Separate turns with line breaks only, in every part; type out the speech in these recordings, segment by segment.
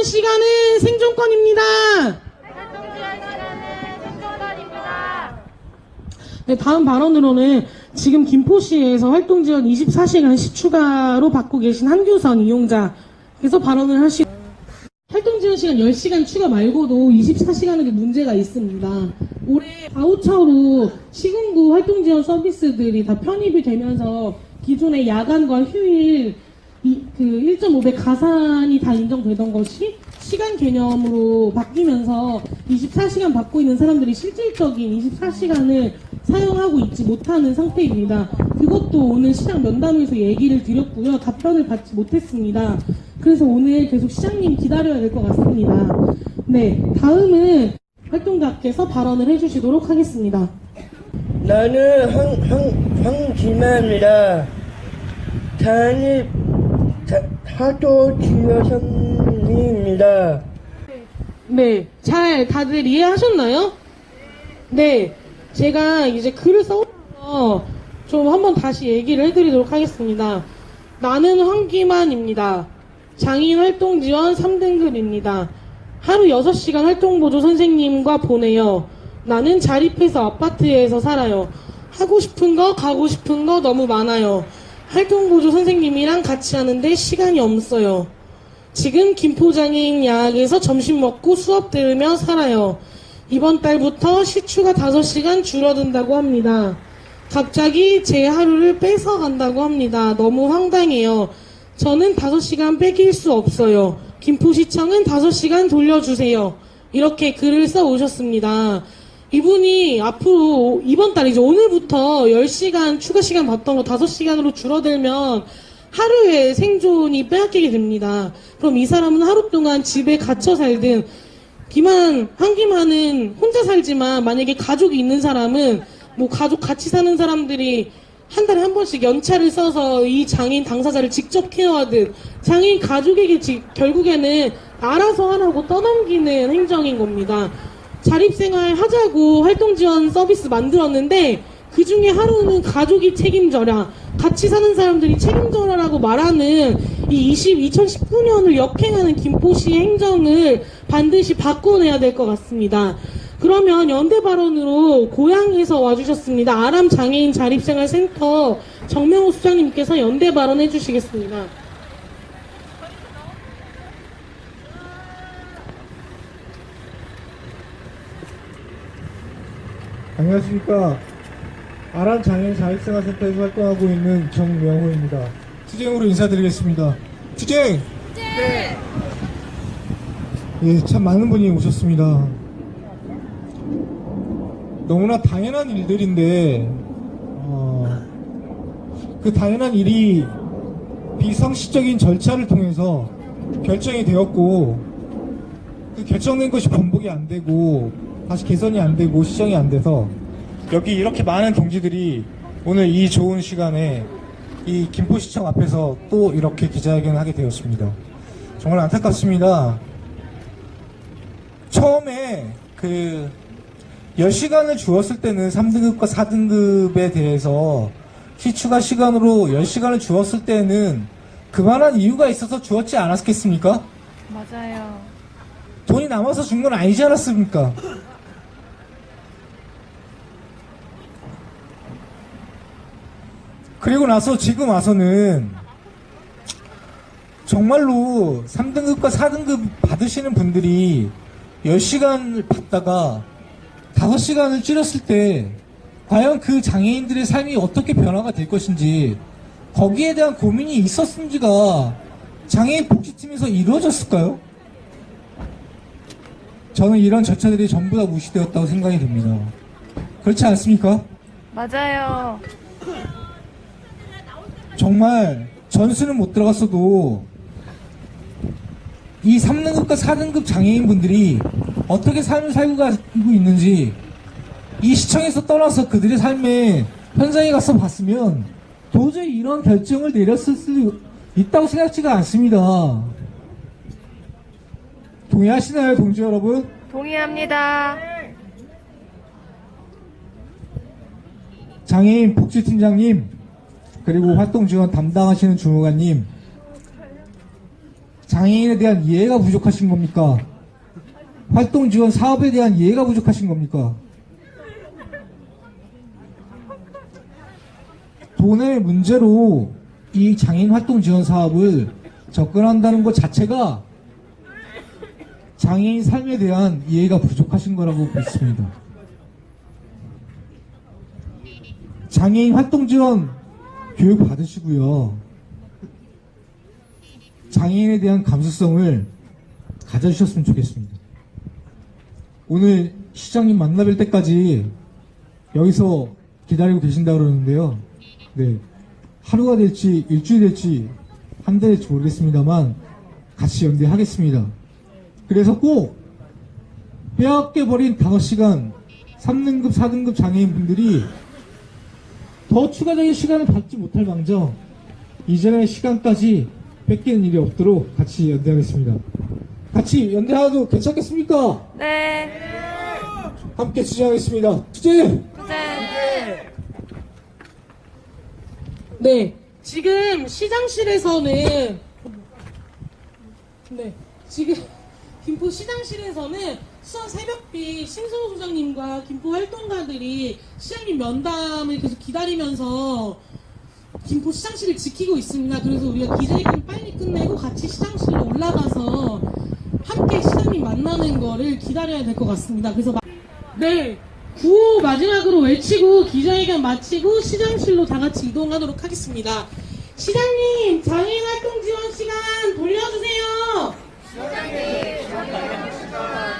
활동지원 시간은 생존권입니다.
활동지원 시간은 생존권입니다.
네, 다음 발언으로는 지금 김포시에서 활동지원 24시간 시추가로 받고 계신 한규선 이용자께서 발언을 하시 활동지원 시간 10시간 추가 말고도 24시간에도 문제가 있습니다. 올해 바우처로 시군구 활동지원 서비스들이 다 편입이 되면서 기존의 야간과 휴일 이, 그 1.5배 가산이 다 인정되던 것이 시간 개념으로 바뀌면서 24시간 받고 있는 사람들이 실질적인 24시간을 사용하고 있지 못하는 상태입니다. 그것도 오늘 시장 면담에서 얘기를 드렸고요. 답변을 받지 못했습니다. 그래서 오늘 계속 시장님 기다려야 될 것 같습니다. 네, 다음은 활동가께서 발언을 해주시도록 하겠습니다.
나는 황, 황, 황지만입니다. 단입 하도 지여선입니다.
네, 잘 다들 이해하셨나요? 네, 제가 이제 글을 써서 좀 한번 다시 얘기를 해드리도록 하겠습니다. 나는 황기만입니다. 장인 활동 지원 3등급입니다. 하루 6시간 활동보조 선생님과 보내요. 나는 자립해서 아파트에서 살아요. 하고 싶은 거, 가고 싶은 거 너무 많아요. 활동보조 선생님이랑 같이 하는데 시간이 없어요. 지금 김포장애인 야학에서 점심 먹고 수업 들으며 살아요. 이번 달부터 시추가 5시간 줄어든다고 합니다. 갑자기 제 하루를 뺏어 간다고 합니다. 너무 황당해요. 저는 5시간 뺏길 수 없어요. 김포시청은 5시간 돌려주세요. 이렇게 글을 써 오셨습니다. 이분이 앞으로 이번 달이죠. 오늘부터 10시간 추가 시간 받던 거 5시간으로 줄어들면 하루에 생존이 빼앗기게 됩니다. 그럼 이 사람은 하루 동안 집에 갇혀 살든 기만 한 기만은 혼자 살지만 만약에 가족이 있는 사람은 뭐 가족 같이 사는 사람들이 한 달에 한 번씩 연차를 써서 이 장애인 당사자를 직접 케어하듯 장애인 가족에게 지- 결국에는 알아서 하라고 떠넘기는 행정인 겁니다. 자립생활 하자고 활동지원 서비스 만들었는데 그 중에 하루는 가족이 책임져라. 같이 사는 사람들이 책임져라라고 말하는 이 20, 2019년을 역행하는 김포시 행정을 반드시 바꿔내야 될 것 같습니다. 그러면 연대 발언으로 고향에서 와주셨습니다. 아람 장애인 자립생활센터 정명호 수장님께서 연대 발언해 주시겠습니다.
안녕하십니까. 아란 장애인 자립생활센터에서 활동하고 있는 정명호입니다. 투쟁으로 인사드리겠습니다. 투쟁! 네. 예, 참 많은 분이 오셨습니다. 너무나 당연한 일들인데, 어, 그 당연한 일이 비상시적인 절차를 통해서 결정이 되었고, 그 결정된 것이 번복이 안 되고 다시 개선이 안 되고 시정이 안 돼서 여기 이렇게 많은 동지들이 오늘 이 좋은 시간에 이 김포시청 앞에서 또 이렇게 기자회견을 하게 되었습니다. 정말 안타깝습니다. 처음에 그 10시간을 주었을 때는 3등급과 4등급에 대해서 시추가 시간으로 10시간을 주었을 때는 그만한 이유가 있어서 주었지 않았겠습니까?
맞아요.
돈이 남아서 준 건 아니지 않았습니까? 그리고 나서 지금 와서는 정말로 3등급과 4등급 받으시는 분들이 10시간을 받다가 5시간을 줄였을 때 과연 그 장애인들의 삶이 어떻게 변화가 될 것인지 거기에 대한 고민이 있었는지가 장애인 복지팀에서 이루어졌을까요? 저는 이런 절차들이 전부 다 무시되었다고 생각이 됩니다. 그렇지 않습니까?
맞아요.
정말 전수는 못 들어갔어도 이 3등급과 4등급 장애인분들이 어떻게 삶을 살고 가고 있는지 이 시청에서 떠나서 그들의 삶의 현장에 가서 봤으면 도저히 이런 결정을 내렸을 수 있다고 생각지가 않습니다. 동의하시나요, 동지 여러분?
동의합니다.
장애인 복지팀장님 그리고 활동 지원 담당하시는 주무관님 장애인에 대한 이해가 부족하신 겁니까? 활동 지원 사업에 대한 이해가 부족하신 겁니까? 돈의 문제로 이 장애인 활동 지원 사업을 접근한다는 것 자체가 장애인 삶에 대한 이해가 부족하신 거라고 믿습니다. 장애인 활동 지원 교육 받으시고요. 장애인에 대한 감수성을 가져주셨으면 좋겠습니다. 오늘 시장님 만나뵐 때까지 여기서 기다리고 계신다 그러는데요. 네. 하루가 될지 일주일 될지 한 달 될지 모르겠습니다만 같이 연대하겠습니다. 그래서 꼭 빼앗겨 버린 5시간 3등급, 4등급 장애인분들이 더 추가적인 시간을 받지 못할 망정 이전의 시간까지 뺏기는 일이 없도록 같이 연대하겠습니다. 같이 연대하도 괜찮겠습니까?
네.
함께 추진하겠습니다. 추진!
네.
네, 지금 시장실에서는 네, 지금 김포 시장실에서는 수원 새벽비 신성호 소장님과 김포 활동가들이 시장님 면담을 계속 기다리면서 김포 시장실을 지키고 있습니다. 그래서 우리가 기자회견 빨리 끝내고 같이 시장실로 올라가서 함께 시장님 만나는 거를 기다려야 될 것 같습니다. 그래서 마- 네. 구호 마지막으로 외치고 기자회견 마치고 시장실로 다 같이 이동하도록 하겠습니다. 시장님, 장애인 활동 지원 시간 돌려주세요. 활동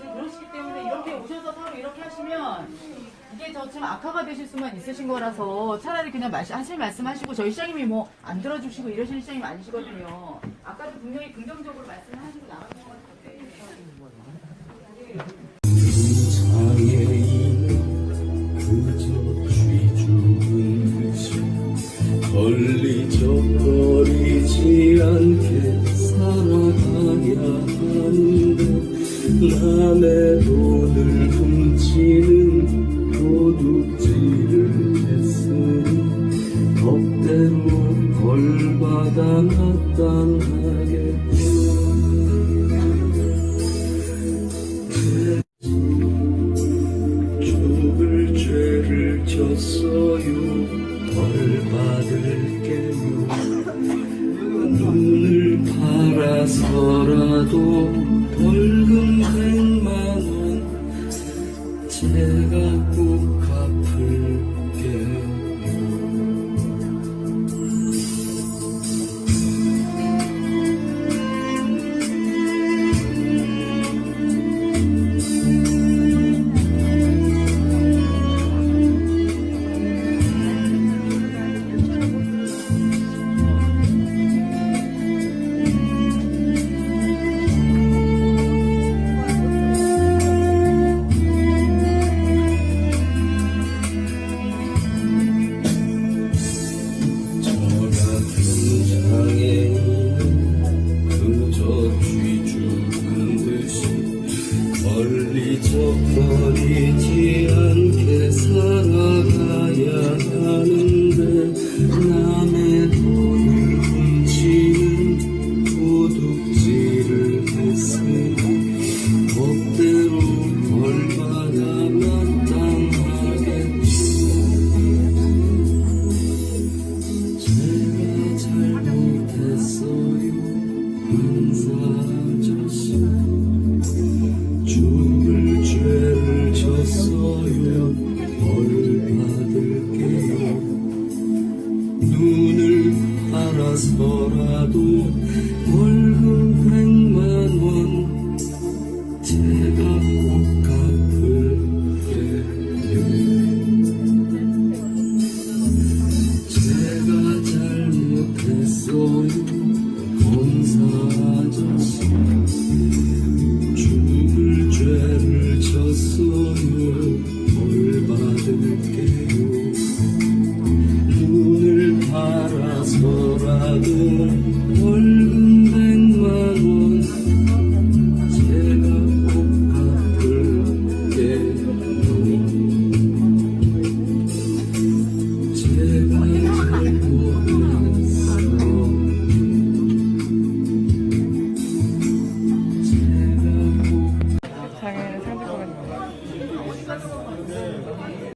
지금 그러시기 때문에 이렇게 오셔서 서로 이렇게 하시면 이게 더좀 악화가 되실 수만 있으신 거라서 차라리 그냥 말씀, 하실 말씀 하시고 저희 시장님이 뭐 안 들어주시고 이러시는 시장님 아니시거든요. 아까도 분명히 긍정적으로 말씀을 하시고 나가신
서라도 벌금 백만 원 제가 꼭 받을게요
눈을 알아서